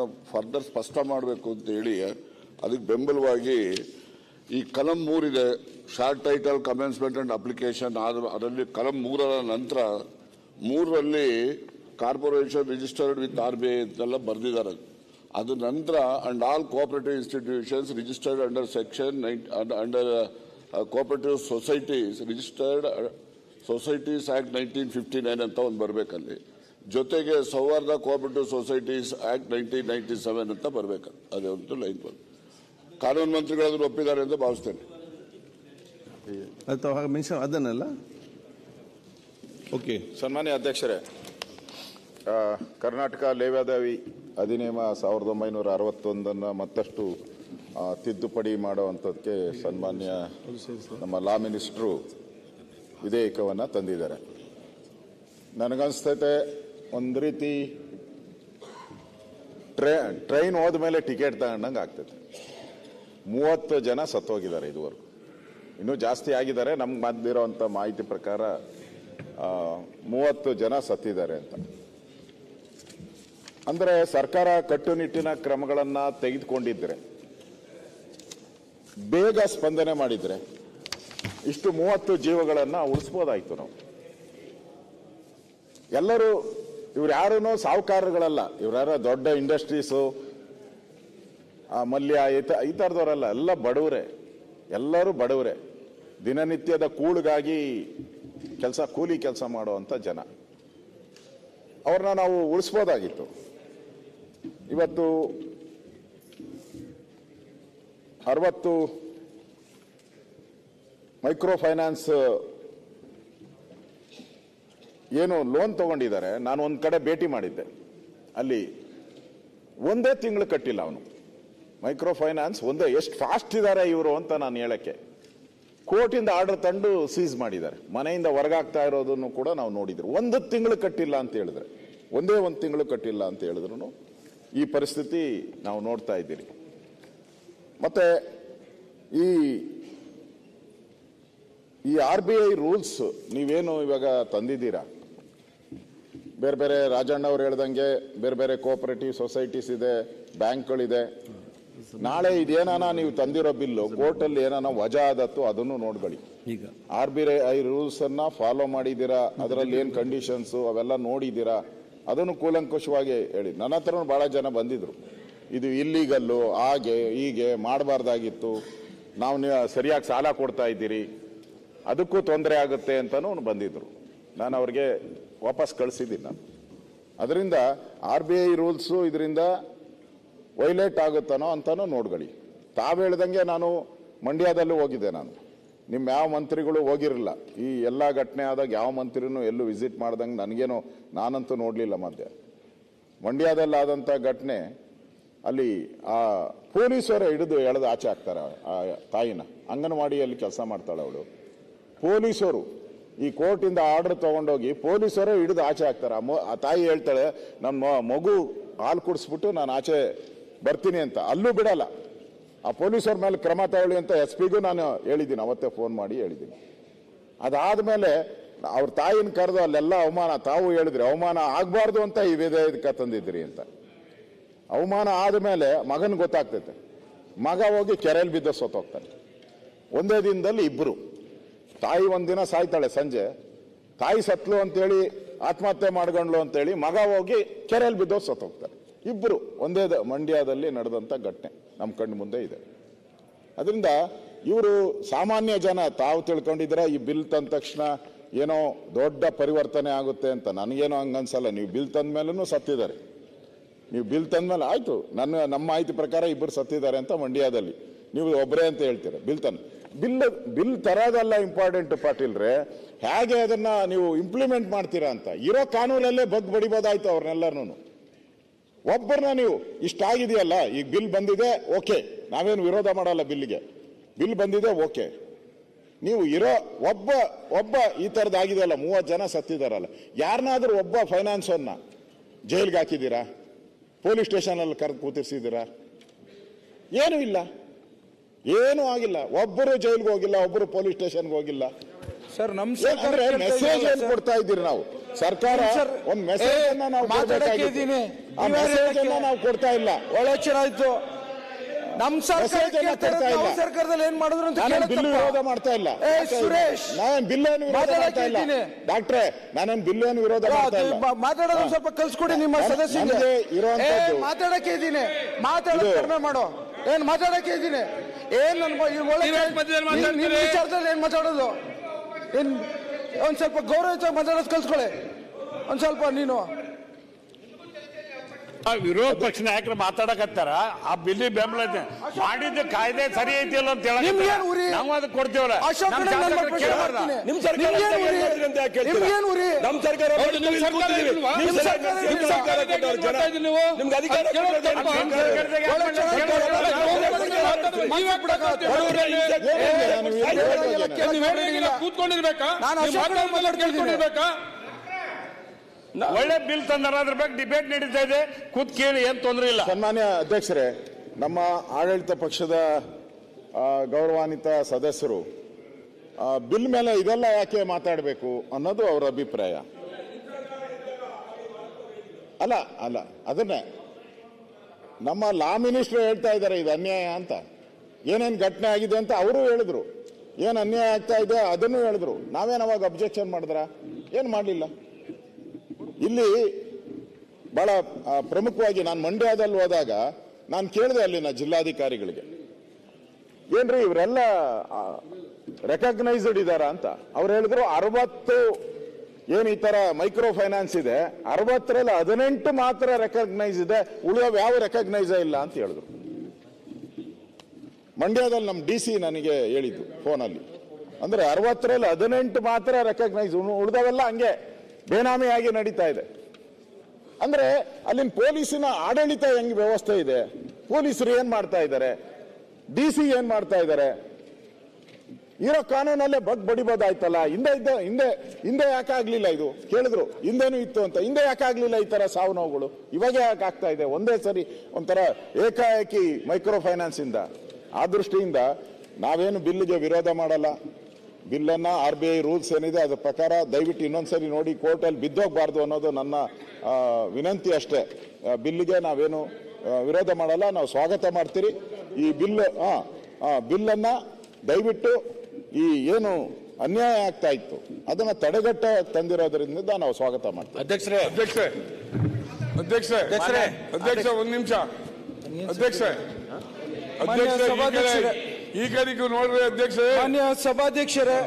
ಅದನ್ನು ಫರ್ದರ್ ಸ್ಪಷ್ಟ ಮಾಡಬೇಕು ಅಂತ ಹೇಳಿ, ಅದಕ್ಕೆ ಬೆಂಬಲವಾಗಿ ಈ ಕಲಂ ಮೂರಿದೆ short title commencement and application ಅದರಲ್ಲಿ ಕಲಂ ಮೂರರ ನಂತರ ಮೂರರಲ್ಲಿ corporation registered with R B I ಅಂತೆಲ್ಲ ಬರೆದಿದ್ದಾರೆ. ಅದು ನಂತರ and all cooperative institutions registered under section under cooperative societies registered societies act nineteen fifty nine ಅಂತ ಒಂದು ಬರಬೇಕಲ್ಲಿ. ಜೊತೆಗೆ ಸೌಹಾರ್ದ cooperative societies act nineteen ninety seven ಅಂತ ಬರಬೇಕು. ಅದೇ ಒಂದು ಲೈನ್ ಬಂದು ಕಾನೂನು ಮಂತ್ರಿಗಳಾದರೂ ಅದನ್ನು ಒಪ್ಪಿದ್ದಾರೆ ಅಂತ ಭಾವಿಸ್ತೇನೆ. ಅದನ್ನಲ್ಲ ಮೆನ್ಷನ್ ಅದನ್ನೆಲ್ಲ? ಓಕೆ ಸನ್ಮಾನ್ಯ ಅಧ್ಯಕ್ಷರೇ ಕರ್ನಾಟಕ ಲೇವ್ಯಾದಾವಿ ಅಧಿನಿಯಮ ಸಾವಿರದ ಒಂಬೈನೂರ ಅರವತ್ತೊಂದನ್ನು ಮತ್ತಷ್ಟು ತಿದ್ದುಪಡಿ ಮಾಡುವಂಥದ್ದಕ್ಕೆ ಸನ್ಮಾನ್ಯ ನಮ್ಮ ಲಾ ಮಿನಿಸ್ಟ್ರು ವಿಧೇಯಕವನ್ನು ತಂದಿದ್ದಾರೆ. ನನಗನ್ಸ್ತೈತೆ ಒಂದು ರೀತಿ ಟ್ರೈ, ಟ್ರೈನ್ ಹೋದ ಮೇಲೆ ಟಿಕೆಟ್ ತಗೊಂಡಂಗೆ ಆಗ್ತೈತೆ ಮೂವತ್ತು ಜನ ಸತ್ತೋಗಿದ್ದಾರೆ ಇದುವರೆಗೂ. ಇನ್ನೂ ಜಾಸ್ತಿ ಆಗಿದ್ದಾರೆ. ನಮ್ಗೆ ಬಂದಿರೋವಂಥ ಮಾಹಿತಿ ಪ್ರಕಾರ ಮೂವತ್ತು ಜನ ಸತ್ತಿದ್ದಾರೆ ಅಂತ. ಅಂದರೆ ಸರ್ಕಾರ ಕಟ್ಟುನಿಟ್ಟಿನ ಕ್ರಮಗಳನ್ನು ತೆಗೆದುಕೊಂಡಿದ್ದರೆ ಬೇಗ ಸ್ಪಂದನೆ ಮಾಡಿದರೆ ಇಷ್ಟು ಮೂವತ್ತು ಜೀವಗಳನ್ನು ಉಳಿಸ್ಬೋದಾಯ್ತು ನಾವು. ಎಲ್ಲರೂ ಇವ್ರು ಯಾರೂ ಸಾಹುಕಾರಗಳಲ್ಲ ಇವ್ರ ದೊಡ್ಡ ಇಂಡಸ್ಟ್ರೀಸು ಮಲ್ಯ, ಈ ಥರದವರಲ್ಲ ಎಲ್ಲ ಬಡವರೇ. ಎಲ್ಲರೂ ಬಡವರೇ. ದಿನನಿತ್ಯದ ಕೂಳಿಗಾಗಿ ಕೆಲಸ, ಕೂಲಿ ಕೆಲಸ ಮಾಡುವಂಥ ಜನ. ಅವ್ರನ್ನ ನಾವು ಉಳಿಸ್ಬೋದಾಗಿತ್ತು. ಇವತ್ತು ಅರವತ್ತು ಮೈಕ್ರೋ ಫೈನಾನ್ಸ್ ಏನು ಲೋನ್ ತಗೊಂಡಿದ್ದಾರೆ, ನಾನು ಒಂದು ಕಡೆ ಭೇಟಿ ಮಾಡಿದ್ದೆ. ಅಲ್ಲಿ ಒಂದೇ ತಿಂಗಳು ಕಟ್ಟಿಲ್ಲ ಅವನು. ಮೈಕ್ರೋ ಫೈನಾನ್ಸ್ ಒಂದೇ, ಎಷ್ಟು ಫಾಸ್ಟ್ ಇದ್ದಾರೆ ಇವರು ಅಂತ ನಾನು ಹೇಳಕ್ಕೆ. ಕೋರ್ಟಿಂದ ಆರ್ಡರ್ ತಂದು ಸೀಸ್ ಮಾಡಿದ್ದಾರೆ. ಮನೆಯಿಂದ ಹೊರಗಾಗ್ತಾ ಇರೋದನ್ನು ಕೂಡ ನಾವು ನೋಡಿದ್ರು. ಒಂದು ತಿಂಗಳು ಕಟ್ಟಿಲ್ಲ ಅಂತ ಹೇಳಿದ್ರೆ. ಒಂದೇ ಒಂದು ತಿಂಗಳು ಕಟ್ಟಿಲ್ಲ ಅಂತ ಹೇಳಿದ್ರು ಈ ಪರಿಸ್ಥಿತಿ ನಾವು ನೋಡ್ತಾ ಇದ್ದೀರಿ. ಮತ್ತೆ ಈ ಈ ಆರ್ ಬಿ ಐ ರೂಲ್ಸ್ ನೀವೇನು ಇವಾಗ ತಂದಿದ್ದೀರಾ? ಬೇರೆ ಬೇರೆ ರಾಜಣ್ಣ ಅವ್ರು ಹೇಳ್ದಂಗೆ ಬೇರೆ ಬೇರೆ ಕೋಆಪರೇಟಿವ್ ಸೊಸೈಟೀಸ್ ಇದೆ ಬ್ಯಾಂಕ್ಗಳಿದೆ ನಾಳೆ ಇದೇನಾನ ನೀವು ತಂದಿರೋ ಬಿಲ್ಲು ಕೋರ್ಟಲ್ಲಿ ಏನಾನ ವಜಾ ಆದತ್ತು ಅದನ್ನು ನೋಡ್ಕೊಳ್ಳಿ ಈಗ. ಆರ್ ಬಿ ಐ ರೂಲ್ಸ್ ಅನ್ನ ಫಾಲೋ ಮಾಡಿದ್ದೀರಾ? ಅದರಲ್ಲಿ ಏನ್ ಕಂಡೀಷನ್ಸ್ ಅವೆಲ್ಲ ನೋಡಿದ್ದೀರಾ? ಅದನ್ನು ಕೂಲಂಕುಷವಾಗಿ ಹೇಳಿ. ನನ್ನ ಹತ್ರ ಬಹಳ ಜನ ಬಂದಿದ್ರು. ಇದು ಇಲ್ಲಿಗಲ್ಲು ಹಾಗೆ ಹೀಗೆ ಮಾಡಬಾರ್ದಾಗಿತ್ತು. ನಾವು ನೀವು ಸರಿಯಾಗಿ ಸಾಲ ಕೊಡ್ತಾ ಇದ್ದೀರಿ. ಅದಕ್ಕೂ ತೊಂದರೆ ಆಗುತ್ತೆ ಅಂತಲೂ ಬಂದಿದ್ರು. ನಾನು ಅವ್ರಿಗೆ ವಾಪಸ್ ಕಳಿಸಿದ್ದೀನಿ ನಾನು. ಅದರಿಂದ ಆರ್ ಬಿ ಐ ರೂಲ್ಸು ಇದರಿಂದ ವೈಲೇಟ್ ಆಗುತ್ತಾನೋ ಅಂತಾನೂ ನೋಡ್ಕೊಳ್ಳಿ. ತಾವು ಹೇಳ್ದಂಗೆ ನಾನು ಮಂಡ್ಯದಲ್ಲೂ ಹೋಗಿದ್ದೆ ನಾನು. ನಿಮ್ಮ ಯಾವ ಮಂತ್ರಿಗಳು ಹೋಗಿರಲಿಲ್ಲ. ಈ ಎಲ್ಲ ಘಟನೆ ಆದಾಗ ಯಾವ ಮಂತ್ರಿನೂ ಎಲ್ಲೂ ವಿಸಿಟ್ ಮಾಡ್ದಂಗೆ ನನಗೇನು ನಾನಂತೂ ನೋಡಲಿಲ್ಲ ಮಧ್ಯೆ. ಮಂಡ್ಯದಲ್ಲಾದಂಥ ಘಟನೆ ಅಲ್ಲಿ ಆ ಪೊಲೀಸರೇ ಹಿಡಿದು ಎಳೆದು ಆಚೆ ಹಾಕ್ತಾರೆ ಆ ತಾಯಿನ. ಅಂಗನವಾಡಿಯಲ್ಲಿ ಕೆಲಸ ಮಾಡ್ತಾಳೆ ಅವಳು. ಪೊಲೀಸರು ಈ ಕೋರ್ಟಿಂದ ಆರ್ಡರ್ ತಗೊಂಡೋಗಿ ಪೊಲೀಸರು ಹಿಡಿದು ಆಚೆ ಹಾಕ್ತಾರೆ. ಆ ತಾಯಿ ಹೇಳ್ತಾಳೆ ನನ್ನ ಮಗು ಹಾಲು ಕುಡಿಸ್ಬಿಟ್ಟು ನಾನು ಆಚೆ ಬರ್ತೀನಿ ಅಂತ. ಅಲ್ಲೂ ಬಿಡಲ್ಲ. ಆ ಪೊಲೀಸರ ಮೇಲೆ ಕ್ರಮ ತಗೊಳ್ಳಿ ಅಂತ ಎಸ್ ಪಿಗೂ ನಾನು ಹೇಳಿದ್ದೀನಿ. ಅವತ್ತೇ ಫೋನ್ ಮಾಡಿ ಹೇಳಿದ್ದೀನಿ. ಅದಾದಮೇಲೆ ಅವ್ರ ತಾಯಿನ ಕರೆದು ಅಲ್ಲೆಲ್ಲ ಅವಮಾನ, ತಾವು ಹೇಳಿದ್ರಿ, ಅವಮಾನ ಆಗಬಾರ್ದು ಅಂತ ಈ ವಿಧೇಯಕ ತಂದಿದ್ರಿ ಅಂತ. ಅವಮಾನ ಆದಮೇಲೆ ಮಗನ ಗೊತ್ತಾಗ್ತೈತೆ. ಮಗ ಹೋಗಿ ಕೆರೆಯಲ್ಲಿ ಬಿದ್ದ ಸೋತೋಗ್ತಾನೆ ಒಂದೇ ದಿನದಲ್ಲಿ ಇಬ್ಬರು ತಾಯಿ ಒಂದಿನ ಸಾಯ್ತಾಳೆ ಸಂಜೆ. ತಾಯಿ ಸತ್ಲು ಅಂತೇಳಿ ಆತ್ಮಹತ್ಯೆ ಮಾಡ್ಕೊಂಡ್ಲು ಅಂತೇಳಿ ಮಗ ಹೋಗಿ ಕೆರೆಯಲ್ಲಿ ಬಿದ್ದೋ ಸತ್ತೋಗ್ತಾರೆ. ಇಬ್ಬರು ಒಂದೇ ಮಂಡ್ಯದಲ್ಲಿ ನಡೆದಂಥ ಘಟನೆ ನಮ್ಮ ಕಣ್ಣು ಮುಂದೆ ಇದೆ. ಅದರಿಂದ ಇವರು ಸಾಮಾನ್ಯ ಜನ ತಾವು ತಿಳ್ಕೊಂಡಿದ್ರೆ ಈ ಬಿಲ್ ತಂದ ತಕ್ಷಣ ಏನೋ ದೊಡ್ಡ ಪರಿವರ್ತನೆ ಆಗುತ್ತೆ ಅಂತ ನನಗೇನೋ ಹಂಗನ್ಸಲ್ಲ. ನೀವು ಬಿಲ್ ತಂದ ಮೇಲೂ ಸತ್ತಿದ್ದಾರೆ. ನೀವು ಬಿಲ್ ತಂದ ಮೇಲೆ ಆಯಿತು. ನನ್ನ, ನಮ್ಮ ಮಾಹಿತಿ ಪ್ರಕಾರ ಇಬ್ಬರು ಸತ್ತಿದ್ದಾರೆ ಅಂತ ಮಂಡ್ಯದಲ್ಲಿ. ನೀವು ಒಬ್ಬರೇ ಅಂತ ಹೇಳ್ತೀರ. ಬಿಲ್ ತನ್ ಬಿಲ್ ಬಿಲ್ ತರೋದಲ್ಲ ಇಂಪಾರ್ಟೆಂಟ್ ಪಾಟೀಲ್ರೆ ಹೇಗೆ ಅದನ್ನ ನೀವು ಇಂಪ್ಲಿಮೆಂಟ್ ಮಾಡ್ತೀರಾ ಅಂತ. ಇರೋ ಕಾನೂನಲ್ಲೇ ಬಗ್ ಬಡಿಬೋದಾಯ್ತು ಅವ್ರನ್ನೆಲ್ಲರೂ ಒಬ್ಬರನ್ನ ನೀವು, ಇಷ್ಟಾಗಿದೆಯಲ್ಲ ಈಗ ಬಿಲ್ ಬಂದಿದೆ, ಓಕೆ. ನಾವೇನು ವಿರೋಧ ಮಾಡಲ್ಲ ಬಿಲ್ಗೆ ಬಿಲ್ ಬಂದಿದೆ, ಓಕೆ. ನೀವು ಇರೋ ಒಬ್ಬ ಒಬ್ಬ ಈ ಥರದ್ದು ಆಗಿದೆಯಲ್ಲ, ಮೂವತ್ತು ಜನ ಸತ್ತಿದಾರಲ್ಲ. ಯಾರನ್ನಾದ್ರೂ ಒಬ್ಬ ಫೈನಾನ್ಸನ್ನ ಜೈಲ್ಗೆ ಹಾಕಿದ್ದೀರಾ? ಪೊಲೀಸ್ ಸ್ಟೇಷನಲ್ಲಿ ಕರೆದು ಕೂತಿರ್ಸಿದ್ದೀರಾ? ಏನೂ ಇಲ್ಲ. ಏನೂ ಆಗಿಲ್ಲ. ಒಬ್ಬರು ಜೈಲ್ಗೆ ಹೋಗಿಲ್ಲ ಒಬ್ಬರು ಪೊಲೀಸ್ ಸ್ಟೇಷನ್ಗೆ ಹೋಗಿಲ್ಲ. ಸರ್ ನಮ್ ಸರ್ಕಾರ ಮೆಸೇಜ್ ಏನ್ ಕೊಡ್ತಾ ಇದ್ದೀರಿ ನಾವು? ಸರ್ಕಾರ ಸರ್, ಒಂದ್ ಮೆಸೇಜ್ ಅನ್ನ ನಾವು ಮಾತಾಡಕ್ಕೆ ಕೊಡ್ಬೇಕಾಗಿತ್ತು. ಇದ್ದೀನಿ. ಆ ಮೆಸೇಜ್ ಅನ್ನ ನಾವು ಕೊಡ್ತಾ ಇಲ್ಲ. ಒಳ್ಳೆ ಚೆನ್ನಾಯ್ತು ಆಯ್ತು. ನಮ್ ಸರ್ಕಾರ ಕೇಳ್ತಾ ಇಲ್ಲ. ಸರ್ಕಾರದಲ್ಲಿ ಏನ್ ಮಾಡಿದ್ರು ಅಂತ ನಾನೇನ್ ಬಿಲ್ ಕೇಳತ್ತಪ್ಪ. ವಿರೋಧ ಮಾಡ್ತಾ ಇಲ್ಲ. ಏ ಸುರೇಶ್ ನಾನೇನ್ ಬಿಲ್ ಏನು ವಿರೋಧ ಮಾಡ್ತಾ ಇಲ್ಲ. ಇದ್ದೀನಿ. ಡಾಕ್ಟ್ರೆ ನಾನೇನ್ ಬಿಲ್ ಏನು ವಿರೋಧ ಮಾಡ್ತಾ ಇಲ್ಲ. ಮಾತಾಡೋದು ಸ್ವಲ್ಪ ಕಲ್ಸ್ಕೊಡಿ ನಿಮ್ಮ ಸದಸ್ಯ ಸದಸ್ಯರಿಗೆ. ನನಗೆ ಇರುವಂತದ್ದು- ಏ, ಮಾತಾಡಕ್ಕೆ ಇದ್ದೀನಿ. ಮಾತಾಡೋದು ಇದು- ಕಡಿಮೆ ಮಾಡೋ. ಏನ್ ಮಾತಾಡಕ್ಕೆ ಇದ್ದೀನಿ? ಏನ್? ವಿಚಾರದಲ್ಲಿ ಏನ್ ಮಾತಾಡೋದು? ಏನ್ ಒಂದ್ ಸ್ವಲ್ಪ ಗೌರವ ಮಾತಾಡೋದು ಕಲ್ಸ್ಕೊಳ್ಳಿ ಒಂದ್ ಸ್ವಲ್ಪ ನೀನು. ಆ ವಿರೋಧ ಪಕ್ಷ ನಾಯಕರು ಮಾತಾಡಕತ್ತಾರ ಆ ಬಿಲ್ಲಿ ಬೆಂಬಲ ಐತೆ. ಮಾಡಿದ್ದ ಕಾಯ್ದೆ ಸರಿ ಐತಿಲ್ಲ ಅಂತ ಹೇಳಕತ್ತಾರ. ನಿಮ್ಗೇನ್ ಉರಿ? ನಾವು ಅದಕ್ಕೆ ಕೊಡ್ತೀವಲ್ಲ ಅಶೋಕ್ ನಮ್ಮ ಕಡೆ ನನ್ನ ಶಾಸಕರು ಪ್ರಶ್ನೆ ಕೇಳಬಾರ್ದ? ಮಾಡ್ತೀನಿ. ನಿಮ್ ಸರ್ಕಾರ ನಿಮ್ಗೇನ್ ಏನ್ ಅಂತ ಯಾಕೆ ಕೇಳ್ತೀರಾ? ನಿಮ್ಗೇನ್ ಉರಿ? ನಮ್ ಸರ್ಕಾರ ಹೌದು, ನಿಮ್ಗೆ ಸರ್ಕಾರ ಕೂತಿದ್ದೀವಿ. ಇಲ್ವಾ? ನಿಮ್ ನಿಮ್ ಸರ್ಕಾರ- ಸರ್ಕಾರ ನಿಮ್ ಇಲ್ವಾ? ಸರ್ಕಾರ ಕೊಟ್ಟವ್ರು ಜನ. ಮಾಡ್ತಾ ಇದ್ದೀವಿ ನೀವು? ನಿಮ್ಗೆ ಅಧಿಕಾರ ಅದು ಕೇಳೋದು ಕೊಟ್ಟವ್ರು ಯಾಕೆ ಒಳ್ಳೆ? ಕೇಳೋದು ಅಲ್ಲ? ಒಳ್ಳೆ ನೀವೇ ಹಿಂಸೆ- ಒಳ್ಳೆ ಬಿಲ್ ತಂದಾರ ಅದ್ರ ಬಗ್ಗೆ ಡಿಬೇಟ್ ನಡೀತಾ ಇದೆ. ಕೂತ್ ಕೇಳಿ ಏನ್ ತೊಂದರೆ ಇಲ್ಲ. ಸನ್ಮಾನ್ಯ ಅಧ್ಯಕ್ಷರೇ ನಮ್ಮ ಆಡಳಿತ ಪಕ್ಷದ ಗೌರವಾನ್ವಿತ ಸದಸ್ಯರು ಬಿಲ್ ಮೇಲೆ ಇದೆಲ್ಲ ಯಾಕೆ ಮಾತಾಡಬೇಕು ಅನ್ನೋದು ಅವರ ಅಭಿಪ್ರಾಯ. ಅಲ್ಲ ಅಲ್ಲ ಅದನ್ನೇ. ನಮ್ಮ ಲಾ ಮಿನಿಸ್ಟರ್ ಹೇಳ್ತಾ ಇದ್ದಾರೆ ಇದು ಅನ್ಯಾಯ ಅಂತ. ಏನೇನು ಘಟನೆ ಆಗಿದೆ ಅಂತ ಅವರು ಹೇಳಿದ್ರು. ಏನು ಅನ್ಯಾಯ ಆಗ್ತಾ ಇದೆ ಅದನ್ನು ಹೇಳಿದ್ರು. ನಾವೇನು ಅವಾಗ ಅಬ್ಜೆಕ್ಷನ್ ಮಾಡಿದ್ರ? ಏನು ಮಾಡಲಿಲ್ಲ? ಇಲ್ಲಿ ಬಹಳ ಪ್ರಮುಖವಾಗಿ ನಾನು ಮಂಡ್ಯದಲ್ಲಿ ಹೋದಾಗ ನಾನು ಕೇಳಿದೆ ಅಲ್ಲಿನ ಜಿಲ್ಲಾಧಿಕಾರಿಗಳಿಗೆ. ಏನ್ರಿ ಇವರೆಲ್ಲ ರೆಕಗ್ನೈಸ್ಡ್ ಇದಾರ ಅಂತ? ಅವ್ರು ಹೇಳಿದ್ರು ಅರವತ್ತು, ಏನ್ ಈ ತರ ಮೈಕ್ರೋ ಫೈನಾನ್ಸ್ ಇದೆ, ಅರವತ್ತರಲ್ಲಿ ಹದಿನೆಂಟು ಮಾತ್ರ ರೆಕಗ್ನೈಸ್ ಇದೆ ಉಳಿಯೋ ಯಾವ ರೆಕಗ್ನೈಸ್ ಇಲ್ಲ ಅಂತ ಹೇಳಿದ್ರು. ಮಂಡ್ಯದಲ್ಲಿ ನಮ್ಮ ಡಿ ಸಿ ನನಗೆ ಹೇಳಿದ್ದು ಫೋನಲ್ಲಿ. ಅಂದ್ರೆ ಅರವತ್ತರಲ್ಲಿ ಹದಿನೆಂಟು ಮಾತ್ರ ರೆಕಗ್ನೈಸ್ ಉಳಿದವೆಲ್ಲ ಹಂಗೆ. ಬೇನಾಮಿಯಾಗಿ ನಡೀತಾ ಇದೆ. ಅಂದ್ರೆ ಅಲ್ಲಿನ ಪೊಲೀಸಿನ ಆಡಳಿತ ಹೆಂಗ್ ವ್ಯವಸ್ಥೆ ಇದೆ? ಪೊಲೀಸರು ಏನ್ ಮಾಡ್ತಾ ಇದ್ದಾರೆ? ಡಿ ಸಿ ಏನ್ ಮಾಡ್ತಾ ಇದ್ದಾರೆ? ಇರೋ ಕಾನೂನಲ್ಲೇ ಬಗ್ ಬಡಿಬೋದಾಯ್ತಲ್ಲ? ಹಿಂದೆ ಇದ್ದ, ಹಿಂದೆ ಹಿಂದೆ ಯಾಕೆ ಆಗ್ಲಿಲ್ಲ ಇದು? ಕೇಳಿದ್ರು, ಹಿಂದೇನು ಇತ್ತು ಅಂತ. ಹಿಂದೆ ಯಾಕೆ ಆಗ್ಲಿಲ್ಲ ಈ ತರ ಸಾವು ನೋವುಗಳು? ಇವಾಗ ಯಾಕೆ ಆಗ್ತಾ ಇದೆ? ಒಂದೇ ಸರಿ ಒಂಥರ ಏಕಾಏಕಿ ಮೈಕ್ರೋ ಫೈನಾನ್ಸ್ ಇಂದ. ಆ ದೃಷ್ಟಿಯಿಂದ ನಾವೇನು ಬಿಲ್ಗೆ ವಿರೋಧ ಮಾಡಲ್ಲ? ಬಿಲ್ಲನ್ನ ಆರ್ ಬಿ ಐ ರೂಲ್ಸ್ ಏನಿದೆ ಅದ್ರ ಪ್ರಕಾರ ದಯವಿಟ್ಟು ಇನ್ನೊಂದ್ಸರಿ ನೋಡಿ ಕೋರ್ಟಲ್ಲಿ ಬಿದ್ದೋಗ್ಬಾರ್ದು ಅನ್ನೋದು ನನ್ನ ವಿನಂತಿ ಅಷ್ಟೇ. ಬಿಲ್ಗೆ ನಾವೇನು ವಿರೋಧ ಮಾಡಲ್ಲ ನಾವು ಸ್ವಾಗತ ಮಾಡ್ತೀರಿ. ಈ ಬಿಲ್ ಆ, ಆ, ಬಿಲ್ಲನ್ನ ದಯವಿಟ್ಟು ಈ ಏನು ಅನ್ಯಾಯ ಆಗ್ತಾ ಇತ್ತು ಅದನ್ನ ತಡೆಗಟ್ಟ ತಂದಿರೋದ್ರಿಂದ ನಾವು ಸ್ವಾಗತ ಮಾಡ್ತೀವಿ. ಅಧ್ಯಕ್ಷರೇ. ಅಧ್ಯಕ್ಷರೇ. ಅಧ್ಯಕ್ಷರೇ. ಅಧ್ಯಕ್ಷರೇ. ಅಧ್ಯಕ್ಷ ಒಂದು ನಿಮಿಷ. ಅಧ್ಯಕ್ಷರೇ. ಅಧ್ಯಕ್ಷ ಈ ನೀವು ನೋಡ್ರಿ ಅಧ್ಯಕ್ಷ ಮಾನ್ಯ ಸಭಾಧ್ಯಕ್ಷರೇ.